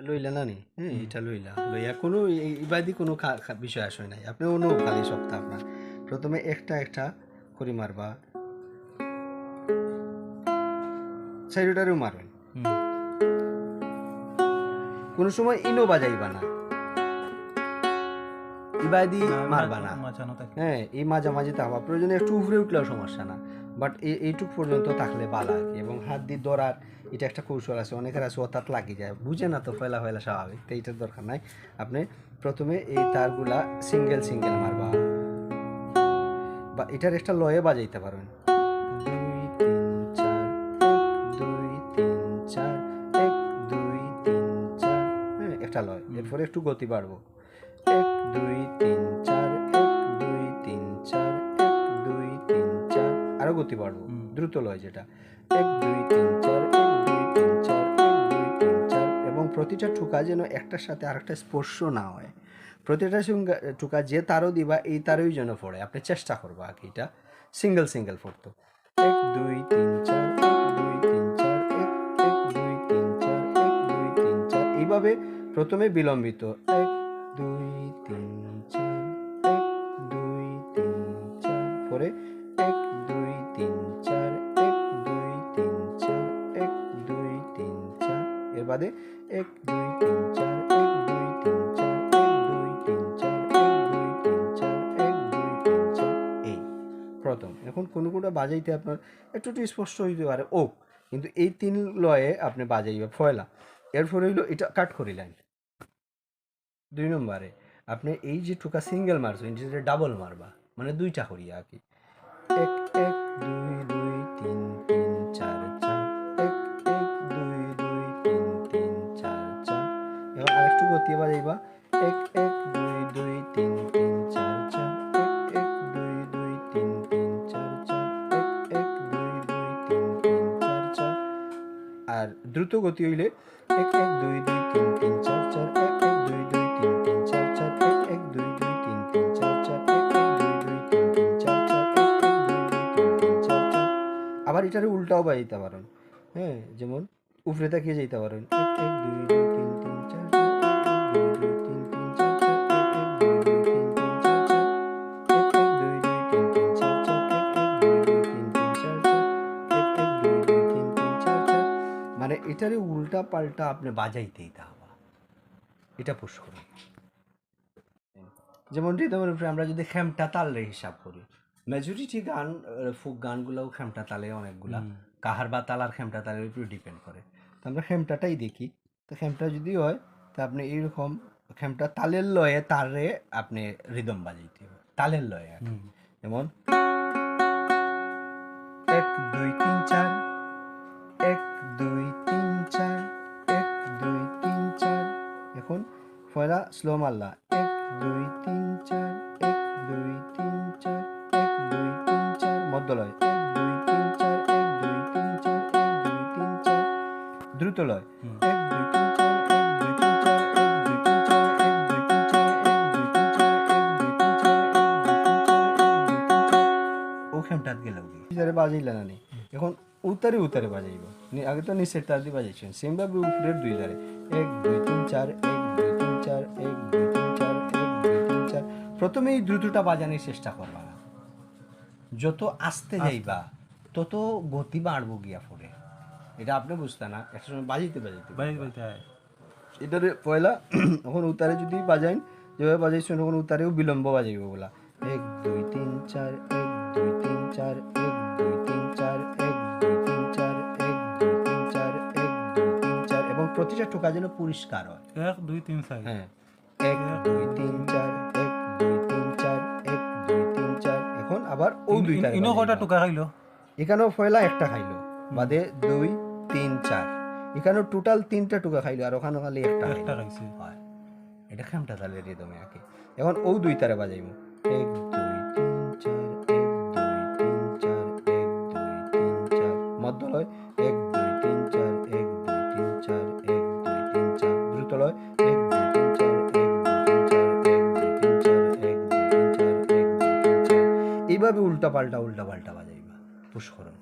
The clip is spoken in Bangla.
লইলা না নি? হ্যাঁ এটা লইলা। লইয়া কোনো ইবাদি কোনো বিষয় আসে নাই। আপনি অন্য খালি সপ্তাহ আপনার। প্রথমে একটা একটা করে মারবা। সাইডটারেও মারবেন কোনো সময় ইনো বাজাইবা না। ইবাদি মারবা না। হ্যাঁ এই মাঝামাঝি থাকবা প্রয়োজনে একটু উপরে উঠলেও সমস্যা না। বাট এই, এইটুক পর্যন্ত থাকলে বালা আর কি। এবং হাত দিয়ে ধরার এটা একটা কৌশল আছে। অনেকের আছে অর্থাৎ লাগিয়ে যায়। বুঝে না তো, ফেলা ফেলা স্বাভাবিক। তো এইটার দরকার নাই। আপনি প্রথমে এই তারগুলা সিঙ্গেল সিঙ্গেল মারবা। বা এটার একটা লয়ে বাজাইতে পারবেন। একটা লয়। এরপরে একটু গতি বাড়বো। এক, দুই, তিন, চার আরও গতি বাড়বো দ্রুত লয় যেটা। এক দুই তিন চার এক দুই তিন চার এক দুই তিন চার এবং প্রতিটা ঠুকা যেন একটার সাথে আরেকটা স্পর্শ না হয়। প্রতিটা টুকা যে তারও দিবা এই তারই যেন পড়ে। আপনি চেষ্টা করবা আর কি এটা। সিঙ্গেল সিঙ্গেল পড়তো। এক দুই তিন চার এক দুই তিন চার এক এক দুই তিন চার এক দুই তিন চার। এইভাবে প্রথমে বিলম্বিত। এক দুই তিন বাদে এক, দুই, তিন, চার প্রথম। এখন কোনো কোনো বাজাইতে আপনার একটু একটু স্পষ্ট হইতে পারে। ও কিন্তু এই তিন লয়ে আপনি বাজাইবে ফয়লা। এরপরে হইল এটা কাট করিলেন দুই নম্বরে, আপনি এই যে টুকা সিঙ্গেল মারছো এটা ডাবল মারবা মানে দুইটা করিয়া আর কি। এক এক, দুই দুই, তিন তিন এবার আরেকটু গতি বাজাইবা এক এক, দুই দুই, তিন তিন, চার চার। এক এক, দুই দুই, তিন তিন, চার চার। এক এক, দুই দুই, তিন তিন, চার চার। আর দ্রুত গতি হইলে এক এক, দুই দুই, তিন তিন, চার চার। এক এক, দুই দুই, তিন তিন, চার চার। এক এক, দুই দুই, তিন তিন, চার চার। এক এক, দুই দুই, তিন তিন, চার চার। এক এক, দুই দুই, তিন তিন, চার চার। আবার এটারে উল্টাও বাজাইতে পারেন। হ্যাঁ যেমন উপরে তাকিয়ে যাইতে পারেন। এক এক, দুই এটারে উল্টা পাল্টা আপনি বাজাইতেই থাকবা এটা পুশ করুন। যেমন রিদমের উপরে আমরা যদি খেমটা তালে হিসাব করি মেজরিটি গান ফোক গানগুলোও খেমটা তালে অনেকগুলা। কাহার বা তালার খেমটা তালের উপরে ডিপেন্ড করে। তো আমরা খেমটাটাই দেখি। তো খেমটা যদি হয় তো আপনি এইরকম খেমটা তালের লয়ে তারে আপনি রিদম বাজাইতে হবে। তালের লয়ে যেমন এক দুই তিন চার। এখন পয়লা স্লো মারলা এক দুই তিন চার এক দুই তিন চার এক দুই তিন চার মধ্যলয় এক দুই তিন চার এক দুই তিন চার এক দুই তিন চার দ্রুত লয়। এক দুই তিন চার এক দুই তিন চার এক দুই তিন চার এক দুই তিন চার এক দুই তিন চার এক দুই তিন চার এক দুই তিন চার এক দুই তিন চার ও খেমটাত গেল যারে বাজাইলা না নি এখন উতারে উতারে বাজাইব। নি- আগে তো নিচের তার দিয়ে বাজাইছেন। সেম ভাবে উপরের দুই ধারে। এক দুই তিন চার এক দুই তিন চার এক দুই তিন চার এক দুই তিন চার। প্রথমে এই দ্রুতটা বাজানোর চেষ্টা করবা না। যত আস্তে যাইবা তত গতি বাড়বো গিয়া ফোরে এটা আপনি বুঝতে না একটা সময় বাজাইতে বাজাইতে বলতে হয়। এটারে পয়লা এখন উতারে যদি বাজাইন যেভাবে বাজাইছেন তখন উতারেও বিলম্ব বাজাইব বলা। এক দুই তিন চার এক দুই তিন চার এক দুই তিন চার। প্রতিটা টোকা যেন পরিষ্কার হয়। এক দুই তিন চার। হ্যাঁ। এক দুই তিন চার এক দুই তিন চার এক দুই তিন চার। এখন আবার ও দুইটা ইনো কটা টুকা খাইলো? এখানেও পয়লা একটা খাইলো। বাদে দুই তিন চার। এখানেও টোটাল তিনটা টুকা খাইলো আর ওখানে খালি একটা। একটা খাইছে। হয়। এটা খামটা তাহলে রিদমে আঁকে এখন ও দুই তারে বাজাইব। এক দুই তিন চার এক দুই তিন চার এক দুই তিন চার। মধ্য লয় এইভাবে উল্টাপাল্টা উল্টাপাল্টা বাজাইবা। পুষ্করণ।